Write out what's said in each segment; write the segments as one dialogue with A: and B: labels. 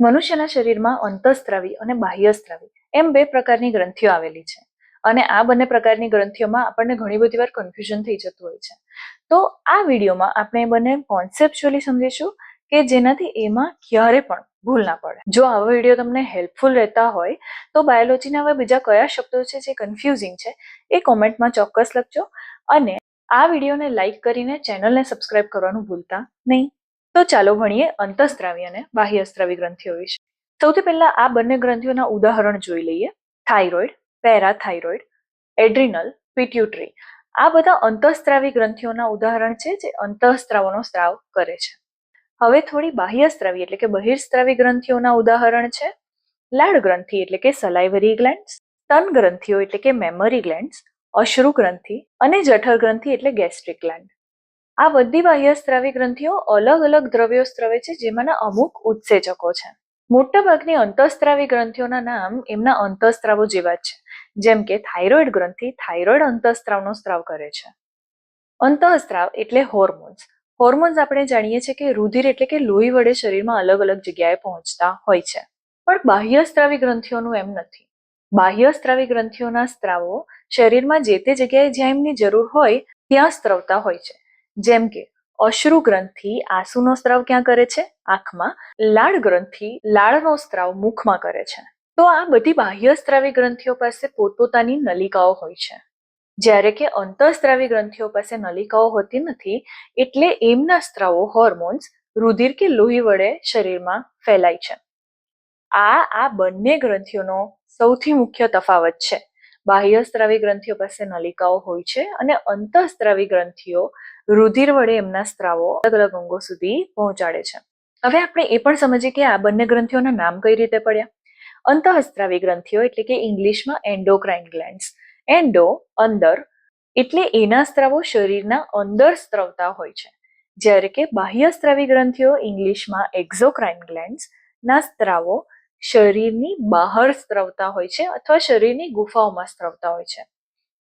A: મનુષ્યના શરીરમાં અંતઃસ્ત્રાવી અને બાહ્યસ્ત્રાવી એમ બે પ્રકારની ગ્રંથિઓ આવેલી છે. અને આ બંને પ્રકારની ગ્રંથિઓમાં આપણને ઘણી બધી વાર કન્ફ્યુઝન થઈ જતું હોય છે. તો આ વિડીયોમાં આપણે એ બંને કોન્સેપ્ચ્યુઅલી સમજીશું કે જેનાથી એમાં ક્યારે પણ ભૂલ ના પડે. જો આવો વીડિયો તમને હેલ્પફુલ રહેતા હોય, તો બાયોલોજીના હવે બીજા કયા શબ્દો છે જે કન્ફ્યુઝિંગ છે, એ કોમેન્ટમાં ચોક્કસ લખજો. અને આ વિડીયોને લાઇક કરીને ચેનલને સબસ્ક્રાઇબ કરવાનું ભૂલતા નહીં. તો ચાલો ભણીએ અંતઃસ્ત્રાવી અને બાહ્યસ્ત્રાવી ગ્રંથિઓ વિશે. સૌથી પહેલા આ બંને ગ્રંથિઓના ઉદાહરણ જોઈ લઈએ. Thyroid, parathyroid, adrenal, pituitary. આ બધા અંતઃસ્ત્રાવી ગ્રંથિઓના ઉદાહરણ છે જે અંતઃસ્ત્રાવોનો સ્ત્રાવ કરે છે. હવે થોડી બાહ્યસ્ત્રાવી એટલે કે બહિર્સ્ત્રાવી ગ્રંથિઓના ઉદાહરણ છે. લાળ ગ્રંથિ એટલે કે સલાઇવરી ગ્લેન્ડ્સ સ્તન ગ્રંથિઓ એટલે કે મેમરી ગ્લેન્ડ્સ, અશ્રુ ગ્રંથિ અને જઠર ગ્રંથિ એટલે ગેસ્ટ્રિક ગ્લેન્ડ. આ બધી બાહ્યસ્ત્રાવી ગ્રંથિઓ અલગ અલગ દ્રવ્યો સ્ત્રવે છે, જેમાંના અમુક ઉત્સેચકો છે. મોટાભાગની અંતઃસ્ત્રાવી ગ્રંથિઓના નામ એમના અંતઃસ્ત્રાવો જેવા જ છે. જેમ કે થાઇરોઇડ ગ્રંથિ થાઇરોઇડ અંતઃસ્ત્રાવનો સ્ત્રાવ કરે છે. અંતઃસ્ત્રાવ એટલે હોર્મોન્સ. હોર્મોન્સ આપણે જાણીએ છીએ કે રુધિર એટલે કે લોહી વડે શરીરમાં અલગ અલગ જગ્યાએ પહોંચતા હોય છે. પણ બાહ્યસ્ત્રાવી ગ્રંથિઓનું એમ નથી. બાહ્યસ્ત્રાવી ગ્રંથિઓના સ્ત્રાવો શરીરમાં જે તે જગ્યાએ જ્યાં એમની જરૂર હોય, ત્યાં સ્ત્રવતા હોય છે. જેમ કે અશ્રુ ગ્રંથિ આંસુનો સ્ત્રાવ ક્યાં કરે છે? આંખમાં. લાળ ગ્રંથિ લાળનો સ્ત્રાવ મુખમાં કરે છે. તો આ બધી બાહ્યસ્ત્રાવી ગ્રંથિઓ પાસે પોતપોતાની નલિકાઓ હોય છે. જ્યારે કે અંતઃસ્ત્રાવી ગ્રંથિઓ પાસે નલિકાઓ હોતી નથી, એટલે એમના સ્ત્રાવો હોર્મોન્સ રુધિર કે લોહી વડે શરીરમાં ફેલાય છે. આ આ બંને ગ્રંથિઓનો સૌથી મુખ્ય તફાવત છે. બાહ્યસ્ત્રાવી ગ્રંથિઓ પાસે નલિકાઓ હોય છે અને અંતઃસ્ત્રાવી ગ્રંથિઓ રુધિર વડે એમના સ્ત્રાવો અલગ અલગ અંગો સુધી પહોંચાડે છે. હવે આપણે એ પણ સમજીએ કે આ બંને ગ્રંથિઓના નામ કઈ રીતે પડ્યા? અંતઃસ્ત્રાવી ગ્રંથિઓ એટલે કે ઇંગ્લિશમાં એન્ડોક્રાઇન ગ્લેન્ડ્સ. એન્ડો અંદર એટલે એના સ્ત્રાવો શરીરના અંદર સ્ત્રવતા હોય છે. જ્યારે કે બાહ્યસ્ત્રાવી ગ્રંથિઓ ઇંગ્લિશમાં એક્ઝોક્રાઇન ગ્લેન્ડ્સ ના સ્ત્રાવો શરીરની બહાર સ્ત્રવતા હોય છે અથવા શરીરની ગુફાઓમાં સ્ત્રવતા હોય છે.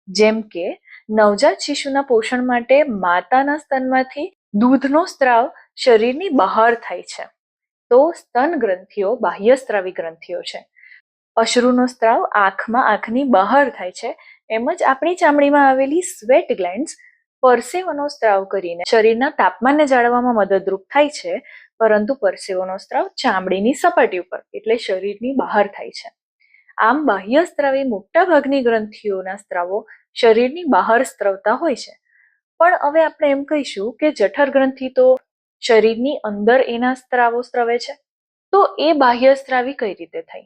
A: જેમ કે, નવજાત શિશુના પોષણ માટે માતાના સ્તનમાંથી દૂધનો સ્ત્રાવ શરીરની બહાર થાય છે. તો સ્તન ગ્રંથિઓ બાહ્યસ્ત્રાવી ગ્રંથિઓ છે. અશ્રુનો સ્ત્રાવ આંખમાં આંખની બહાર થાય છે. એમ જ આપણી ચામડીમાં આવેલી સ્વેટ ગ્લેન્ડ્સ પરસેવનો સ્ત્રાવ કરીને શરીરના તાપમાનને જાળવવામાં મદદરૂપ થાય છે. પરંતુ પરસેવોનો સ્ત્રાવ ચામડીની સપાટી ઉપર, એટલે શરીરની બહાર થાય છે. આમ બાહ્ય સ્ત્રાવે મોટા ભાગની ગ્રંથિઓના સ્ત્રાવો શરીરની બહાર સ્ત્રવતા હોય છે. પણ હવે આપણે એમ કહીશું કે જઠર ગ્રંથિ તો શરીરની અંદર એના સ્ત્રાવો સ્ત્રવે છે. તો એ બાહ્ય સ્ત્રાવી કઈ રીતે થઈ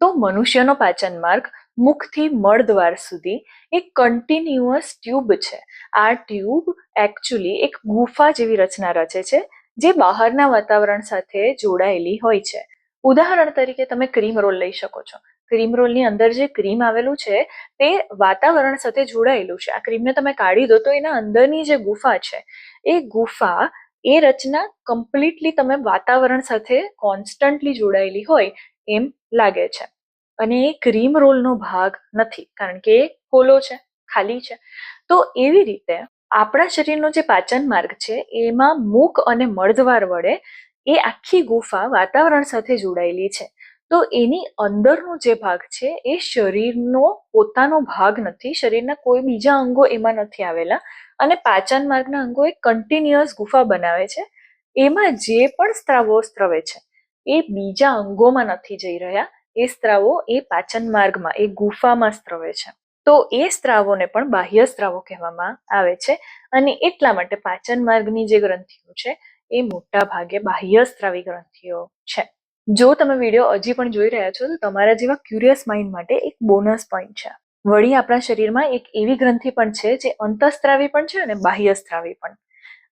A: તો મનુષ્યનો પાચન માર્ગ મુખથી મળદ્વાર સુધી એક કન્ટિન્યુઅસ ટ્યુબ છે. આ ટ્યુબ એકચ્યુઅલી એક ગુફા જેવી રચના રચે છે જે બહારના વાતાવરણ સાથે જોડાયેલી હોય છે. ઉદાહરણ તરીકે તમે ક્રીમ રોલ લઈ શકો છો. ક્રીમ રોલની અંદર જે ક્રીમ આવેલું છે, તે વાતાવરણ સાથે જોડાયેલું છે. આ ક્રીમને તમે કાઢી દો તો એના અંદરની જે ગુફા છે, એ ગુફા, એ રચના કમ્પ્લીટલી તમે વાતાવરણ સાથે કોન્સ્ટન્ટલી જોડાયેલી હોય એમ લાગે છે. અને એ ક્રીમ રોલનો ભાગ નથી, કારણ કે એ હોલો છે, ખાલી છે. તો એવી રીતે આપણા શરીરનો જે પાચન માર્ગ છે, એમાં મુખ અને મળદ્વાર વડે એ આખી ગુફા વાતાવરણ સાથે જોડાયેલી છે. તો એની અંદરનો જે ભાગ છે, એ શરીરનો પોતાનો ભાગ નથી, શરીરના કોઈ બીજા અંગો એમાં નથી આવેલા અને પાચન માર્ગના અંગો એક કન્ટિન્યુઅસ ગુફા બનાવે છે. એમાં જે પણ સ્ત્રાવો સ્ત્રવે છે, એ બીજા અંગોમાં નથી જઈ રહ્યા. એ સ્ત્રાવો એ પાચન માર્ગમાં, એ ગુફામાં સ્ત્રવે છે. તો એ સ્ત્રાવોને પણ બાહ્ય સ્ત્રાવો કહેવામાં આવે છે અને એટલા માટે પાચન માર્ગની જે ગ્રંથિઓ છે, એ મોટા ભાગે બાહ્ય સ્ત્રાવી ગ્રંથિઓ છે. જો તમે વીડિયો હજી પણ જોઈ રહ્યા છો, તો તમારા જેવા ક્યુરિયસ માઇન્ડ માટે એક બોનસ પોઈન્ટ છે. વળી આપણા શરીરમાં એક એવી ગ્રંથિ પણ છે, જે અંતઃસ્ત્રાવી પણ છે અને બાહ્ય સ્ત્રાવી પણ.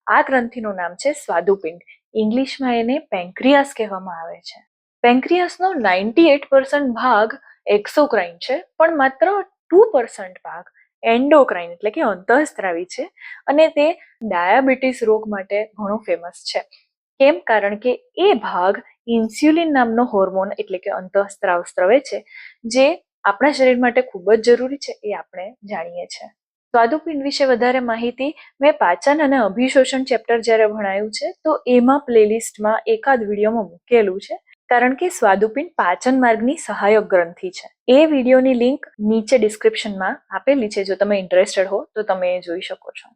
A: આ ગ્રંથિનું નામ છે સ્વાદુપિંડ. ઇંગ્લિશમાં એને પેન્ક્રિયાસ કહેવામાં આવે છે. પેન્ક્રિયાસનો નાઇન્ટી એટ પર્સન્ટ ભાગ એક્સોક્રાઇન છે, પણ માત્ર ટુ પર્સન્ટ ભાગ એન્ડોક્રાઇન એટલે કે અંતઃસ્ત્રાવી છે અને તે ડાયાબિટીસ રોગ માટે ઘણો ફેમસ છે. કેમ? કારણ કે એ ભાગ ઇન્સ્યુલિન નામનો હોર્મોન એટલે કે અંતઃસ્ત્રાવ સ્ત્રવે છે, જે આપણા શરીર માટે ખૂબ જ જરૂરી છે એ આપણે જાણીએ છીએ. સ્વાદુપિંડ વિશે વધારે માહિતી મેં પાચન અને અભિશોષણ ચેપ્ટર જ્યારે ભણાયું છે, તો એમાં પ્લેલિસ્ટમાં એકાદ વિડીયોમાં મૂકેલું છે. કારણ કે સ્વાદુપિંડ પાચન માર્ગની સહાયક ગ્રંથિ છે. એ વિડીયોની લિંક નીચે ડિસ્ક્રિપ્શનમાં આપેલી છે. જો તમે ઇન્ટરેસ્ટેડ હો, તો તમે જોઈ શકો છો.